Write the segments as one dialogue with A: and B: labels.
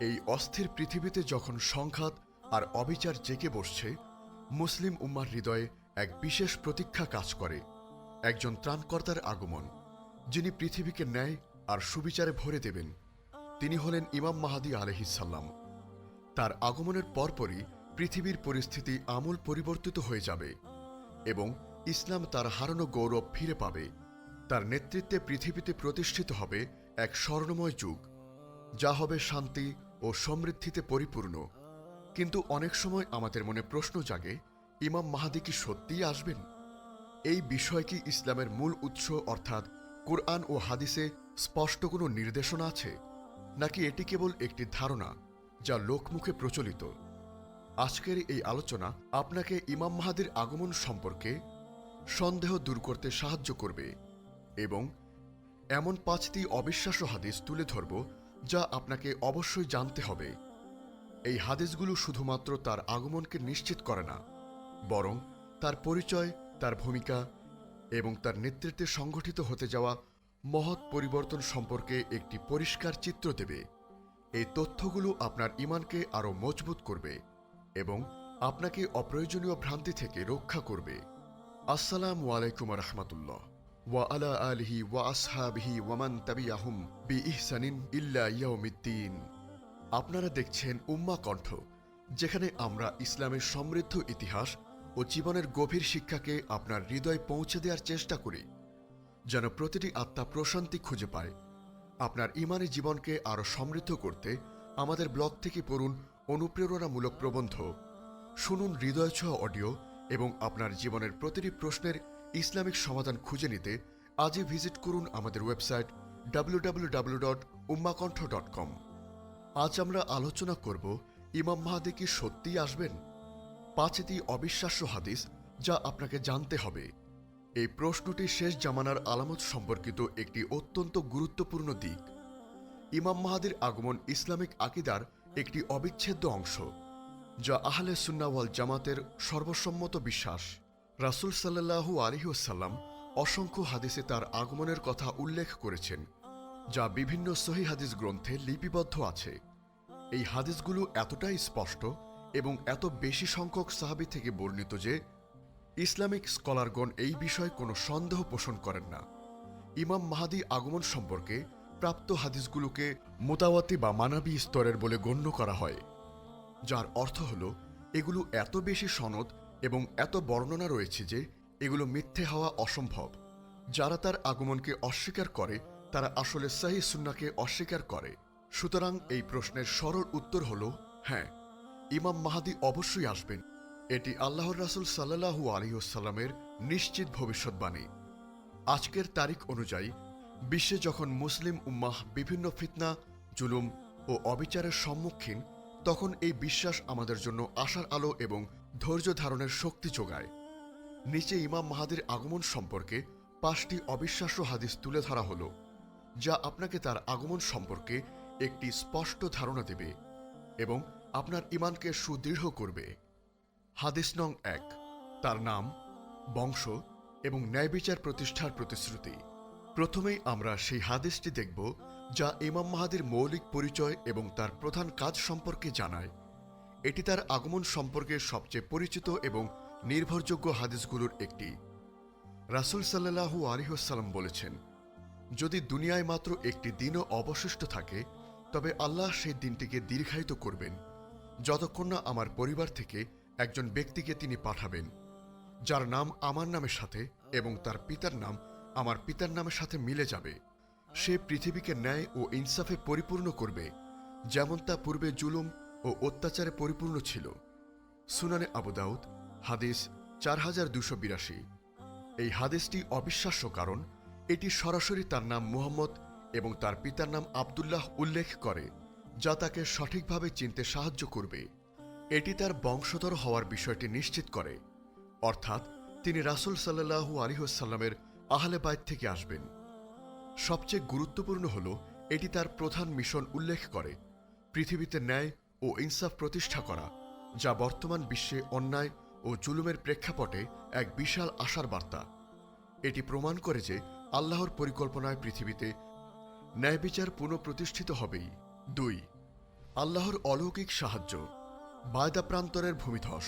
A: এই অস্থির পৃথিবীতে যখন সংঘাত আর অবিচার জেগে বসছে, মুসলিম উম্মার হৃদয়ে এক বিশেষ প্রতীক্ষা কাজ করে, একজন ত্রাণকর্তার আগমন, যিনি পৃথিবীকে ন্যায় আর সুবিচারে ভরে দেবেন। তিনি হলেন ইমাম মাহাদি আলহিসাল্লাম। তার আগমনের পরপরই পৃথিবীর পরিস্থিতি আমূল পরিবর্তিত হয়ে যাবে এবং ইসলাম তার হারানো গৌরব ফিরে পাবে। তার নেতৃত্বে পৃথিবীতে প্রতিষ্ঠিত হবে এক স্বর্ণময় যুগ, যা হবে শান্তি ও সমৃদ্ধিতে পরিপূর্ণ। কিন্তু অনেক সময় আমাদের মনে প্রশ্ন জাগে, ইমাম মাহাদি কি সত্যিই আসবেন? এই বিষয় কি ইসলামের মূল উৎস অর্থাৎ কোরআন ও হাদিসে স্পষ্ট কোনো নির্দেশনা আছে? নাকি এটি কেবল একটি ধারণা যা লোকমুখে প্রচলিত? আজকের এই আলোচনা আপনাকে ইমাম মাহাদির আগমন সম্পর্কে সন্দেহ দূর করতে সাহায্য করবে এবং এমন পাঁচটি অবিশ্বাস্য হাদিস তুলে ধরব যা আপনাকে অবশ্যই জানতে হবে। এই হাদিসগুলো শুধুমাত্র তার আগমনকে নিশ্চিত করে না, বরং তার পরিচয়, তার ভূমিকা এবং তার নেতৃত্বে সংগঠিত হতে যাওয়া মহৎ পরিবর্তন সম্পর্কে একটি পরিষ্কার চিত্র দেবে। এই তথ্যগুলো আপনার ইমানকে আরও মজবুত করবে এবং আপনাকে অপ্রয়োজনীয় ভ্রান্তি থেকে রক্ষা করবে। আসসালামু আলাইকুম রহমতুল্লাহ। ওয়া আলা আলিহি ওয়া ওয়ামান তাবিয়াহুম বি ইহসানিন ইল্লা আপনারা দেখছেন উম্মা কণ্ঠ, যেখানে আমরা ইসলামের সমৃদ্ধ ইতিহাস ও জীবনের গভীর শিক্ষাকে আপনার হৃদয়ে পৌঁছে দেওয়ার চেষ্টা করি, যেন প্রতিটি আত্মা প্রশান্তি খুঁজে পায়। আপনার ইমানি জীবনকে আরও সমৃদ্ধ করতে আমাদের ব্লগ থেকে পড়ুন অনুপ্রেরণামূলক প্রবন্ধ। শুনুন হৃদয় ছোঁয়া অডিও এবং আপনার জীবনের প্রতিটি প্রশ্নের ইসলামিক সমাধান খুঁজে নিতে আজই ভিজিট করুন আমাদের ওয়েবসাইট কম আজ আমরা আলোচনা করব, ইমাম মাহাদি কি সত্যিই আসবেন? পাঁচটি অবিশ্বাস্য হাদিস যা আপনাকে জানতে হবে। এই প্রশ্নটি শেষ জামানার আলামত সম্পর্কিত একটি অত্যন্ত গুরুত্বপূর্ণ দিক। ইমাম মাহাদির আগমন ইসলামিক আকিদার একটি অবিচ্ছেদ্য অংশ, যা আহলে সুন্নাওয়াল জামাতের সর্বসম্মত বিশ্বাস। রাসূল সাল্লাল্লাহু আলিহাসাল্লাম অসংখ্য হাদিসে তার আগমনের কথা উল্লেখ করেছেন, যা বিভিন্ন সহি হাদিস গ্রন্থে লিপিবদ্ধ আছে। এই হাদিসগুলো এতটাই স্পষ্ট এবং এত বেশি সংখ্যক সাহাবি থেকে বর্ণিত যে, ইসলামিক স্কলারগণ এই বিষয়ে কোনো সন্দেহ পোষণ করেন না। ইমাম মাহাদি আগমন সম্পর্কে প্রাপ্ত হাদিসগুলোকে মোতাওয়াতি বা মানাবী স্তরের বলে গণ্য করা হয়, যার অর্থ হল, এগুলো এত বেশি সনদ এবং এত বর্ণনা রয়েছে যে এগুলো মিথ্যে হওয়া অসম্ভব। যারা তার আগমনকে অস্বীকার করে, তারা আসলে সাহি সুন্নাকে অস্বীকার করে। সুতরাং এই প্রশ্নের সরল উত্তর হল হ্যাঁ ইমাম মাহাদি অবশ্যই আসবেন। এটি আল্লাহর রাসুল সাল্লাহু আলিউসাল্লামের নিশ্চিত ভবিষ্যৎবাণী। আজকের তারিখ অনুযায়ী, বিশ্বে যখন মুসলিম উম্মাহ বিভিন্ন ফিতনা, জুলুম ও অবিচারের সম্মুখীন, তখন এই বিশ্বাস আমাদের জন্য আশার আলো এবং ধৈর্য ধারণের শক্তি যোগায়। নিচে ইমাম মাহাদির আগমন সম্পর্কে পাঁচটি অবিশ্বাস্য হাদিস তুলে ধরা হল, যা আপনাকে তার আগমন সম্পর্কে একটি স্পষ্ট ধারণা দেবে এবং আপনার ইমানকে সুদৃঢ় করবে। হাদিস নং এক, তার নাম, বংশ এবং ন্যায়বিচার প্রতিষ্ঠার প্রতিশ্রুতি। প্রথমেই আমরা সেই হাদিসটি দেখব যা ইমাম মাহাদির মৌলিক পরিচয় এবং তার প্রধান কাজ সম্পর্কে জানায়। এটি তার আগমন সম্পর্কে সবচেয়ে পরিচিত এবং নির্ভরযোগ্য হাদিসগুলোর একটি। রাসুল সাল্লাহু আলিহাসাল্লাম বলেছেন, যদি দুনিয়ায় মাত্র একটি দিনও অবশিষ্ট থাকে, তবে আল্লাহ সেই দিনটিকে দীর্ঘায়িত করবেন, যতক্ষণ না আমার পরিবার থেকে একজন ব্যক্তিকে তিনি পাঠাবেন, যার নাম আমার নামের সাথে এবং তার পিতার নাম আমার পিতার নামের সাথে মিলে যাবে। সে পৃথিবীকে ন্যায় ও ইনসাফে পরিপূর্ণ করবে, যেমন তা পূর্বে জুলুম ও অত্যাচারে পরিপূর্ণ ছিল। সুনানে আবু দাউদ, হাদিস চার হাজার দুশো বিরাশি। এই হাদিসটি অবিশ্বাস্য কারণ, এটি সরাসরি তার নাম মুহাম্মদ এবং তার পিতার নাম আবদুল্লাহ উল্লেখ করে, যা তাকে সঠিকভাবে চিনতে সাহায্য করবে। এটি তার বংশধর হওয়ার বিষয়টি নিশ্চিত করে। অর্থাৎ, তিনি রাসুল সাল্লাহু আলিহাসাল্লামের আহলে বাইত থেকে আসবেন। সবচেয়ে গুরুত্বপূর্ণ হল, এটি তার প্রধান মিশন উল্লেখ করে। পৃথিবীতে ন্যায় ও ইনসাফ প্রতিষ্ঠা করা, যা বর্তমান বিশ্বে অন্যায় ও জুলুমের প্রেক্ষাপটে এক বিশাল আশার বার্তা। এটি প্রমাণ করে যে আল্লাহর পরিকল্পনায় পৃথিবীতে ন্যায়বিচার পুনঃপ্রতিষ্ঠিত হবেই। দুই, আল্লাহর অলৌকিক সাহায্য, বায়দা প্রান্তরের ভূমিধস।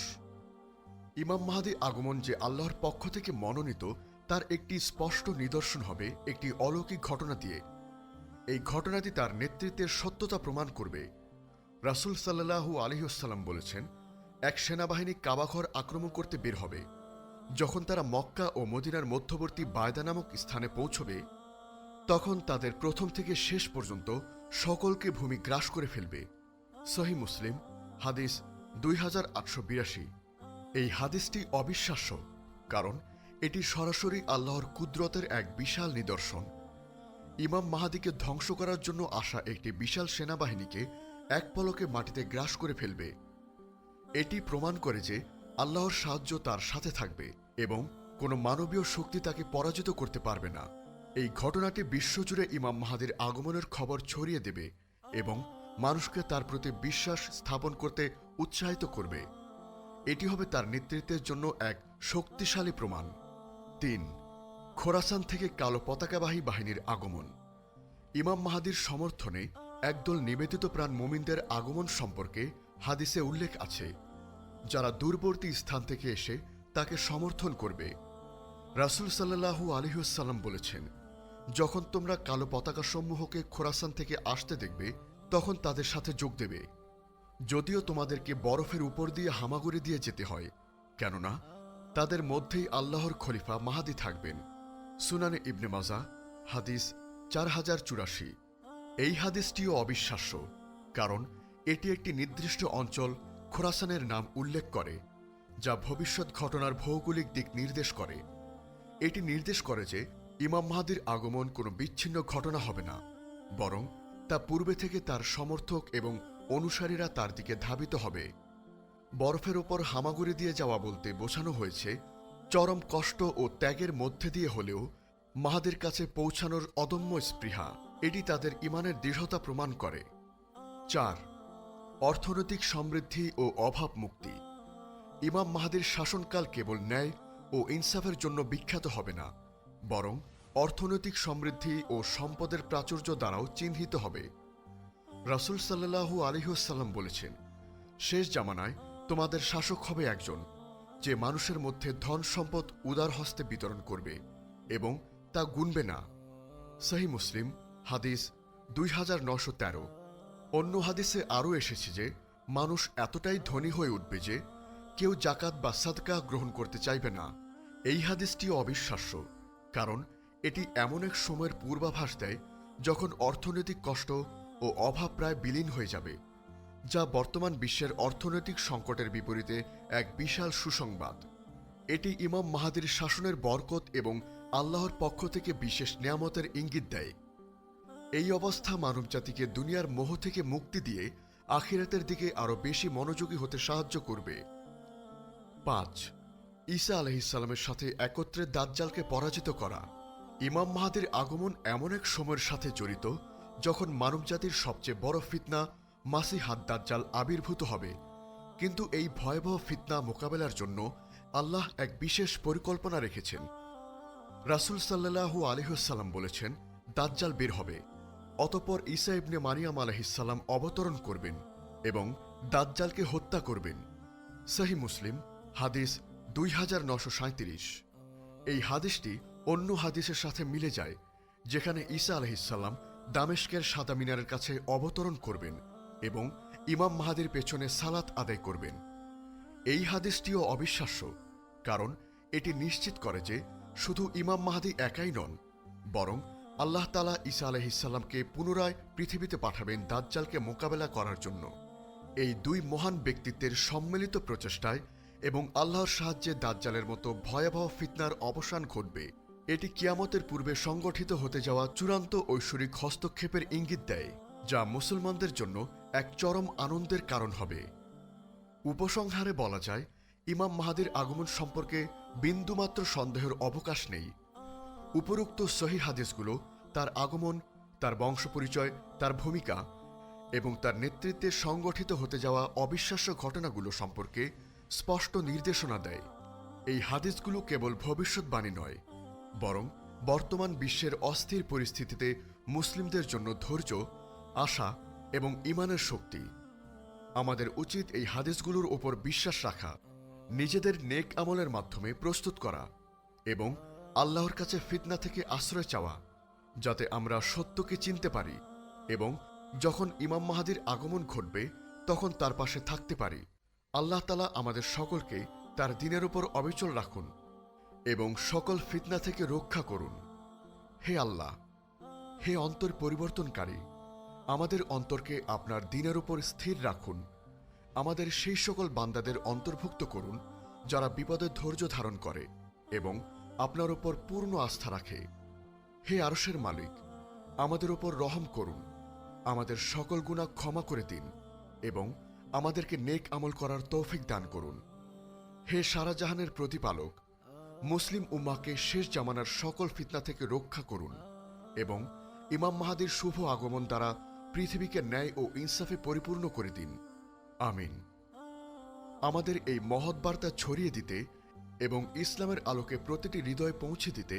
A: ইমাম মাহাদি আগমন যে আল্লাহর পক্ষ থেকে মনোনীত, তার একটি স্পষ্ট নিদর্শন হবে একটি অলৌকিক ঘটনা দিয়ে। এই ঘটনাটি তার নেতৃত্বের সত্যতা প্রমাণ করবে। রাসূল সাল্লাহু আলহিউসাল্লাম বলেছেন, এক সেনাবাহিনী কাবাঘর আক্রমণ করতে বের হবে। যখন তারা মক্কা ও মদিনার মধ্যবর্তী বায়দা নামক স্থানে পৌঁছবে, তখন তাদের প্রথম থেকে শেষ পর্যন্ত সকলকে ভূমি গ্রাস করে ফেলবে। সহি মুসলিম, হাদিস দুই হাজার আটশো বিরাশি। এই হাদিসটি অবিশ্বাস্য, কারণ এটি সরাসরি আল্লাহর কুদরতের এক বিশাল নিদর্শন। ইমাম মাহাদিকে ধ্বংস করার জন্য আসা একটি বিশাল সেনাবাহিনীকে এক পলকে মাটিতে গ্রাস করে ফেলবে। এটি প্রমাণ করে যে আল্লাহর সাহায্য তার সাথে থাকবে এবং কোনো মানবীয় শক্তি তাকে পরাজিত করতে পারবে না। এই ঘটনাটি বিশ্বজুড়ে ইমাম মাহাদির আগমনের খবর ছড়িয়ে দেবে এবং মানুষকে তার প্রতি বিশ্বাস স্থাপন করতে উৎসাহিত করবে। এটি হবে তার নেতৃত্বের জন্য এক শক্তিশালী প্রমাণ। তিন, খোরাসান থেকে কালো পতাকাবাহী বাহিনীর আগমন। ইমাম মাহাদির সমর্থনে একদল নিবেদিত প্রাণ মোমিনদের আগমন সম্পর্কে হাদিসে উল্লেখ আছে। যারা দূরবর্তী স্থান থেকে এসে তাকে সমর্থন করবে। রাসূল সাল্লাহু আলহিউসাল্লাম বলেছেন, যখন তোমরা কালো পতাকা সমূহকে খোরাসান থেকে আসতে দেখবে, তখন তাদের সাথে যোগ দেবে। যদিও তোমাদেরকে বরফের উপর দিয়ে হামাগুড়ি দিয়ে যেতে হয়, কেননা তাদের মধ্যেই আল্লাহর খলিফা মাহাদি থাকবেন। সুনানে ইবনে মাজা, হাদিস চার হাজার চুরাশি। এই হাদিসটিও অবিশ্বাস্য, কারণ এটি একটি নির্দিষ্ট অঞ্চল খোরাসানের নাম উল্লেখ করে, যা ভবিষ্যৎ ঘটনার ভৌগোলিক দিক নির্দেশ করে। এটি নির্দেশ করে যে ইমাম মাহাদির আগমন কোনো বিচ্ছিন্ন ঘটনা হবে না, বরং তা পূর্বে থেকে তার সমর্থক এবং অনুসারীরা তার দিকে ধাবিত হবে। বরফের ওপর হামাগুড়ি দিয়ে যাওয়া বলতে বোঝানো হয়েছে, চরম কষ্ট ও ত্যাগের মধ্যে দিয়ে হলেও মাহাদের কাছে পৌঁছানোর অদম্য স্পৃহা। এটি তাদের ইমানের দৃঢ়তা প্রমাণ করে। চার, অর্থনৈতিক সমৃদ্ধি ও অভাব মুক্তি। ইমাম মাহাদির শাসনকাল কেবল ন্যায় ও ইনসাফের জন্য বিখ্যাত হবে না, বরং অর্থনৈতিক সমৃদ্ধি ও সম্পদের প্রাচুর্য দ্বারাও চিহ্নিত হবে। রাসূল সাল্লাহু আলিহাসাল্লাম বলেছেন, শেষ জামানায় তোমাদের শাসক হবে একজন, যে মানুষের মধ্যে ধন সম্পদ উদার হস্তে বিতরণ করবে এবং তা গুনবে না। সহি মুসলিম হাদিস দুই হাজার নশো তেরো। অন্য হাদিসে আরও এসেছে যে, মানুষ এতটাই ধনী হয়ে উঠবে যে, কেউ জাকাত বা সাদকা গ্রহণ করতে চাইবে না। এই হাদিসটি অবিশ্বাস্য, কারণ এটি এমন এক সময়ের পূর্বাভাস দেয় যখন অর্থনৈতিক কষ্ট ও অভাব প্রায় বিলীন হয়ে যাবে, যা বর্তমান বিশ্বের অর্থনৈতিক সংকটের বিপরীতে এক বিশাল সুসংবাদ। এটি ইমাম মাহাদির শাসনের বরকত এবং আল্লাহর পক্ষ থেকে বিশেষ নিয়ামতের ইঙ্গিত দেয়। এই অবস্থা মানবজাতিকে দুনিয়ার মোহ থেকে মুক্তি দিয়ে আখিরাতের দিকে আরও বেশি মনোযোগী হতে সাহায্য করবে। পাঁচ, ঈসা আলহিসাল্লামের সাথে একত্রে দাজ্জালকে পরাজিত করা। ইমাম মাহাদির আগমন এমন এক সময়ের সাথে জড়িত যখন মানবজাতির সবচেয়ে বড় ফিতনা মাসি হাত দাজ্জাল আবির্ভূত হবে। কিন্তু এই ভয়াবহ ফিতনা মোকাবেলার জন্য আল্লাহ এক বিশেষ পরিকল্পনা রেখেছেন। রাসূল সাল্লাহু আলিহাল্লাম বলেছেন, দাজ্জাল বের হবে। অতপর ঈসা ইবনে মারিয়াম আলহিসাল্লাম অবতরণ করবেন এবং দাজ্জালকে হত্যা করবেন। সহি মুসলিম, হাদিস দুই এই হাদিসটি অন্য হাদিসের সাথে মিলে যায়, যেখানে ঈসা আলহিসাল্লাম দামেশকের সাদা মিনারের কাছে অবতরণ করবেন এবং ইমাম মাহাদির পেছনে সালাত আদায় করবেন। এই হাদিসটিও অবিশ্বাস্য, কারণ এটি নিশ্চিত করে যে শুধু ইমাম মাহাদি একাই নন, বরং আল্লাহ তালা ঈসা আলহিসাল্লামকে পুনরায় পৃথিবীতে পাঠাবেন দাজ্জালকে মোকাবেলা করার জন্য। এই দুই মহান ব্যক্তিত্বের সম্মিলিত প্রচেষ্টায় এবং আল্লাহর সাহায্যে দাজ্জালের মতো ভয়াবহ ফিতনার অবসান ঘটবে, এটি কিয়ামতের পূর্বে সংগঠিত হতে যাওয়া চূড়ান্ত ঐশ্বরিক হস্তক্ষেপের ইঙ্গিত দেয়, যা মুসলমানদের জন্য এক চরম আনন্দের কারণ হবে। উপসংহারে বলা যায়, ইমাম মাহাদির আগমন সম্পর্কে বিন্দুমাত্র সন্দেহের অবকাশ নেই। উপরোক্ত সহি হাদিসগুলো তার আগমন, তার বংশপরিচয়, তার ভূমিকা এবং তার নেতৃত্বে সংগঠিত হতে যাওয়া অবিশ্বাস্য ঘটনাগুলো সম্পর্কে স্পষ্ট নির্দেশনা দেয়। এই হাদিসগুলো কেবল ভবিষ্যৎবাণী নয়, বরং বর্তমান বিশ্বের অস্থির পরিস্থিতিতে মুসলিমদের জন্য ধৈর্য, আশা এবং ইমানের শক্তি। আমাদের উচিত এই হাদিসগুলোর ওপর বিশ্বাস রাখা, নিজেদের নেক আমলের মাধ্যমে প্রস্তুত করা এবং আল্লাহর কাছে ফিতনা থেকে আশ্রয় চাওয়া। যাতে আমরা সত্যকে চিনতে পারি এবং যখন ইমাম মাহাদির আগমন ঘটবে, তখন তার পাশে থাকতে পারি। আল্লাহ তালা আমাদের সকলকে তার দিনের উপর অবিচল রাখুন এবং সকল ফিতনা থেকে রক্ষা করুন। হে আল্লাহ, হে অন্তর পরিবর্তনকারী, আমাদের অন্তরকে আপনার দিনের উপর স্থির রাখুন। আমাদের সেই সকল বান্দাদের অন্তর্ভুক্ত করুন, যারা বিপদে ধৈর্য ধারণ করে এবং আপনার উপর পূর্ণ আস্থা রাখে। হে আরশের মালিক, আমাদের ওপর রহম করুন, আমাদের সকল গুণা ক্ষমা করে দিন এবং আমাদেরকে নেক আমল করার তৌফিক দান করুন। হে সারা জাহানের প্রতিপালক, মুসলিম উম্মাকে শেষ জামানার সকল ফিতনা থেকে রক্ষা করুন এবং ইমাম মাহাদির শুভ আগমন দ্বারা পৃথিবীকে ন্যায় ও ইনসাফে পরিপূর্ণ করে দিন। আমিন। আমাদের এই মহৎ বার্তা ছড়িয়ে দিতে এবং ইসলামের আলোকে প্রতিটি হৃদয়ে পৌঁছে দিতে